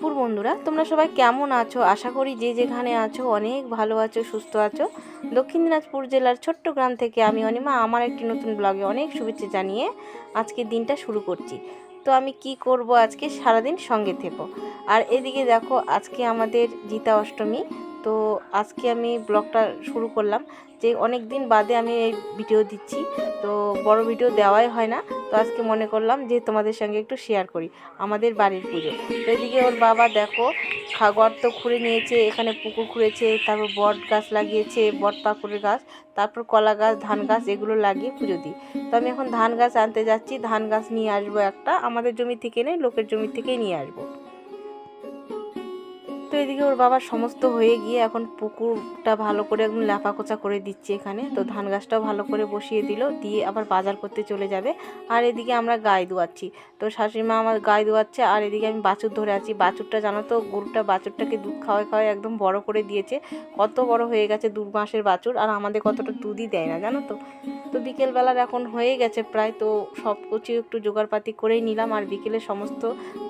দুপুর বন্ধুরা, তোমরা সবাই কেমন আছো? আশা করি যে যেখানে আছো, অনেক ভালো আছো, সুস্থ আছো। দক্ষিণ দিনাজপুর জেলার ছোট্ট গ্রাম থেকে আমি অনিমা, আমার একটি নতুন ব্লগে অনেক শুভেচ্ছা জানিয়ে আজকে দিনটা শুরু করছি। তো আমি কি করব আজকে? সারাদিন সঙ্গে থেকো। আর এদিকে দেখো, আজকে আমাদের জিতা অষ্টমী। তো আজকে আমি ব্লগটা শুরু করলাম যে অনেক দিন বাদে আমি এই ভিডিও দিচ্ছি। তো বড় ভিডিও দেওয়াই হয় না। তো আজকে মনে করলাম যে তোমাদের সঙ্গে একটু শেয়ার করি, আমাদের বাড়ির পুজো। তো এদিকে ওর বাবা দেখো খাগর তো খুঁড়ে নিয়েছে, এখানে পুকুর খুঁড়েছে, তারপর বট গাছ লাগিয়েছে, বট পাকুড়ের গাছ, তারপর কলা গাছ, ধান গাছ, এগুলো লাগিয়ে পুজো দিই। তো আমি এখন ধান গাছ আনতে যাচ্ছি, ধান গাছ নিয়ে আসব একটা, আমাদের জমি থেকে নেই, লোকের জমি থেকেই নিয়ে আসব। এদিকে ওর বাবার সমস্ত হয়ে গিয়ে এখন পুকুরটা ভালো করে একদম ল্যাপাকোচা করে দিচ্ছে এখানে। তো ধান গাছটাও ভালো করে বসিয়ে দিল, দিয়ে আবার বাজার করতে চলে যাবে। আর এদিকে আমরা গায়ে দোয়াচ্ছি। তো শাশুড়িমা আমার গায়ে দোয়াচ্ছে, আর এদিকে আমি বাছুর ধরে আছি। বাছুরটা জানো তো, গরুটা বাছুরটাকে দুধ খাওয়াই খাওয়াই একদম বড় করে দিয়েছে। কত বড় হয়ে গেছে দু মাসের বাছুর, আর আমাদের কতটা দুধই দেয় না, জানো তো। তো বিকেলবেলার এখন হয়ে গেছে প্রায়, তো সব কিছু একটু জোগাড়পাতি করেই নিলাম। আর বিকেলে সমস্ত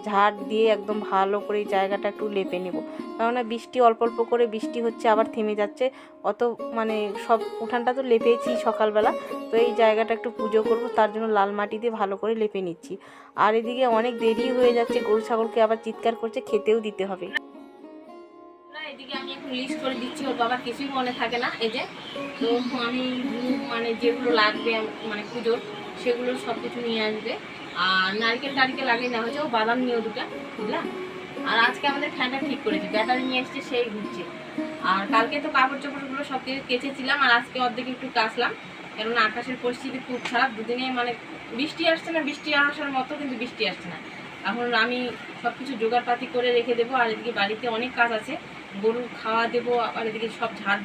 ঝাড় দিয়ে একদম ভালো করে জায়গাটা একটু লেপে নেব। কেননা বৃষ্টি, অল্প অল্প করে বৃষ্টি হচ্ছে, আবার থেমে যাচ্ছে। অত মানে সব উঠানটা তো লেপেছি সকালবেলা, তো এই জায়গাটা একটু পুজো করব, তার জন্য লাল মাটি দিয়ে ভালো করে লেপে নিচ্ছি। আর এদিকে অনেক দেরি হয়ে যাচ্ছে, গরু, ছাগলকে আবার চিৎকার করছে, খেতেও দিতে হবে। এদিকে আমি এখন লিস্ট করে দিচ্ছি, ওর বাবার কিছুই মনে থাকে না, এই যে। তো আমি মানে যেগুলো লাগবে মানে পুজোর, সেগুলো সব কিছু নিয়ে আসবে। আর নারকেল টারকেল লাগে না হয়েছে, ও বাদাম নিয়েও দুটা বুঝলা? আর আজকে আমাদের ফ্যানটা ঠিক করেছি, ব্যাটারি নিয়ে এসছে সেই ঘুরছে। আর কালকে তো কাপড় চোপড়গুলো সব কিছু কেচেছিলাম, আর আজকে অর্ধেক একটু কাচলাম। কেননা আকাশের পরিস্থিতি খুব খারাপ, দুদিনে মানে বৃষ্টি আসছে না, বৃষ্টি আসার মতো, কিন্তু বৃষ্টি আসছে না। এখন আমি সব কিছু জোগাড়পাতি করে রেখে দেবো, আর এদিকে বাড়িতে অনেক কাজ আছে। গরু খাওয়া দেবো আর এদিকে সব ঝাড়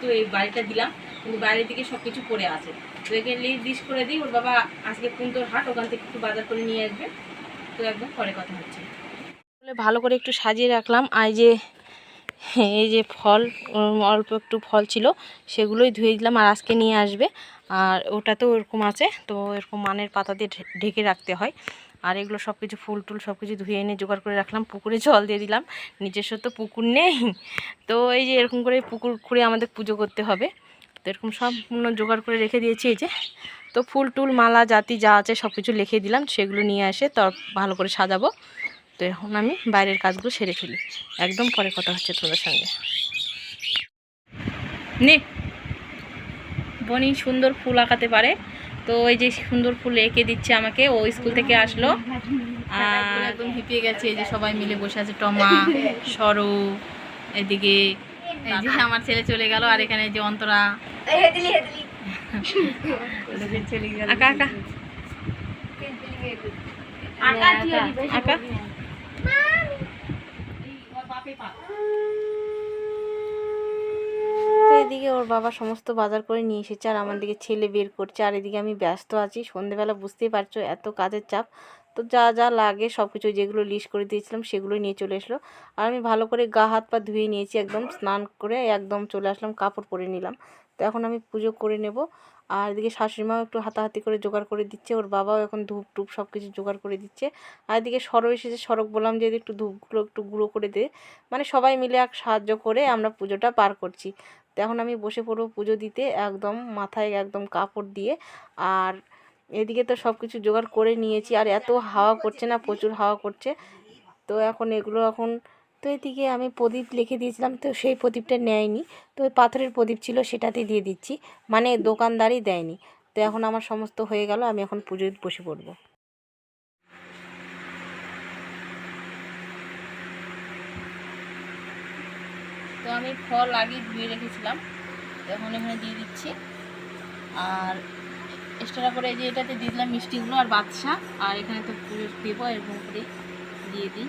তো এই বাড়িটা দিলাম, কিন্তু বাইরের দিকে সব কিছু পড়ে আছে। তো একে লিস্ট করে দিই, ওর বাবা আজকে কুন্তর হাট, ওখান থেকে একটু বাজার করে নিয়ে আসবে। তো একদম পরে কথা হচ্ছে। ভালো করে একটু সাজিয়ে রাখলাম। আর যে, এই যে ফল অল্প একটু ফল ছিল, সেগুলোই ধুয়ে দিলাম আর আজকে নিয়ে আসবে। আর ওটাতেও এরকম আছে, তো এরকম মানের পাতা দিয়ে ঢেকে রাখতে হয়। আর এগুলো সব কিছু ফুল টুল সব কিছু ধুয়ে এনে জোগাড় করে রাখলাম। পুকুরে জল দিয়ে দিলাম। নিজস্ব তো পুকুর নেই। তো এই যে এরকম করে পুকুর খুঁড়ে আমাদের পুজো করতে হবে। তো এরকম সম্পূর্ণ জোগাড় করে রেখে দিয়েছি এই যে। তো ফুল টুল, মালা, জাতি যা আছে সব কিছু লিখে দিলাম। সেগুলো নিয়ে এসে তার, ভালো করে সাজাবো। তো এখন আমি বাইরের কাজগুলো সেরে ফেলি। একদম পরে কথা হচ্ছে তোমাদের সঙ্গে। নে। বনি সুন্দর ফুল আঁকাতে পারে। তো ওই যে সুন্দর ফুল এঁকে দিচ্ছে আমাকে ও স্কুল থেকে আসলো। আর একদম হিপিয়ে গেছে এই যে সবাই মিলে বসে আছে টমা সরু এদিকে এই যে আমার ছেলে চলে গেল আর এখানে যে অন্তরা। আঁকা আঁকা। আঁকা তো এদিকে ওর বাবা সমস্ত বাজার করে নিয়ে এসেছে আর আমার দিকে ছেলে বের করছে। আর এদিকে আমি ব্যস্ত আছি, সন্ধেবেলা বুঝতেই পারছ এত কাজের চাপ। তো যা যা লাগে সব কিছু যেগুলো লিস্ট করে দিয়েছিলাম সেগুলো নিয়ে চলে এসলো। আর আমি ভালো করে গা, হাত, পা ধুয়ে নিয়েছি, একদম স্নান করে একদম চলে আসলাম, কাপড় পরে নিলাম। তো এখন আমি পুজো করে নেব। আর এদিকে শাশুড়িমাও একটু হাতাহাতি করে জোগাড় করে দিচ্ছে, ওর বাবাও এখন ধূপ টুপ সব কিছু জোগাড় করে দিচ্ছে। আর এদিকে সরো এসেছে সড়ক বললাম যে একটু ধূপগুলো একটু গুঁড়ো করে দে। মানে সবাই মিলে এক সাহায্য করে আমরা পুজোটা পার করছি। তো এখন আমি বসে পড়ব পুজো দিতে একদম মাথায় একদম কাপড় দিয়ে। আর এদিকে তো সব কিছু জোগাড় করে নিয়েছি, আর এত হাওয়া করছে না, প্রচুর হাওয়া করছে। তো এখন এগুলো এখন তো এদিকে আমি প্রদীপ লিখে দিয়েছিলাম, তো সেই প্রদীপটা নেয়নি। তো ওই পাথরের প্রদীপ ছিল সেটাতে দিয়ে দিচ্ছি। মানে দোকানদারই দেয়নি। তো এখন আমার সমস্ত হয়ে গেল, আমি এখন পুজোয় বসে পড়ব। তো আমি ফল আগে ধুয়ে রেখেছিলাম এখন এখানে দিয়ে দিচ্ছি। আর এক্সট্রা করে যে এটাতে দিয়ে দিলাম মিষ্টিগুলো আর বাদশা, আর এখানে তো পুজো দেবো, এরকম করে দিয়ে দিই।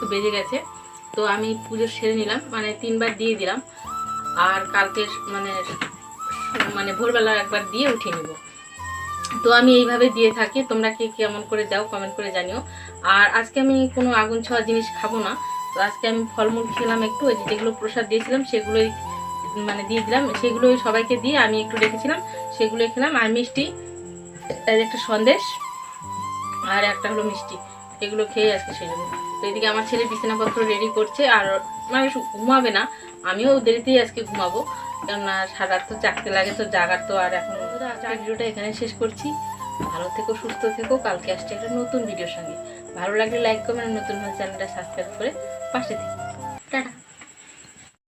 তো বেজে গেছে, তো আমি পুজো সেরে নিলাম মানে তিনবার দিয়ে দিলাম। আর কালকে মানে মানে ভোরবেলা একবার দিয়ে উঠিয়ে নিব। তো আমি এইভাবে দিয়ে থাকি, তোমরা কে কেমন করে দাও কমেন্ট করে জানিও। আর আজকে আমি কোনো আগুন ছোঁয়া জিনিস খাব না, তো আজকে আমি ফলমূল খেলাম একটু, ওই যেগুলো প্রসাদ দিয়েছিলাম সেগুলোই মানে দিয়ে দিলাম। সেগুলোই সবাইকে দিয়ে আমি একটু রেখেছিলাম, সেগুলোই খেলাম। আর মিষ্টি একটা সন্দেশ, আর একটা হলো মিষ্টি। এগুলো খেয়ে আজকে সেই জন্য। তো এদিকে আমার ছেলে বিছানাপত্র রেডি করছে আর মানে ঘুমাবে না। আমিও দেরিতেই আজকে ঘুমাবো। কেননা সারা তো চাকতে লাগে, তো জাগার তো আর এখন ভিডিওটা এখানে শেষ করছি। ভালো থেকো, সুস্থ থেকো। কালকে আসছে একটা নতুন ভিডিওর সঙ্গে। ভালো লাগলে লাইক কমেন্ট নতুন চ্যানেলটা সাবস্ক্রাইব করে পাশে থেকো। টাটা।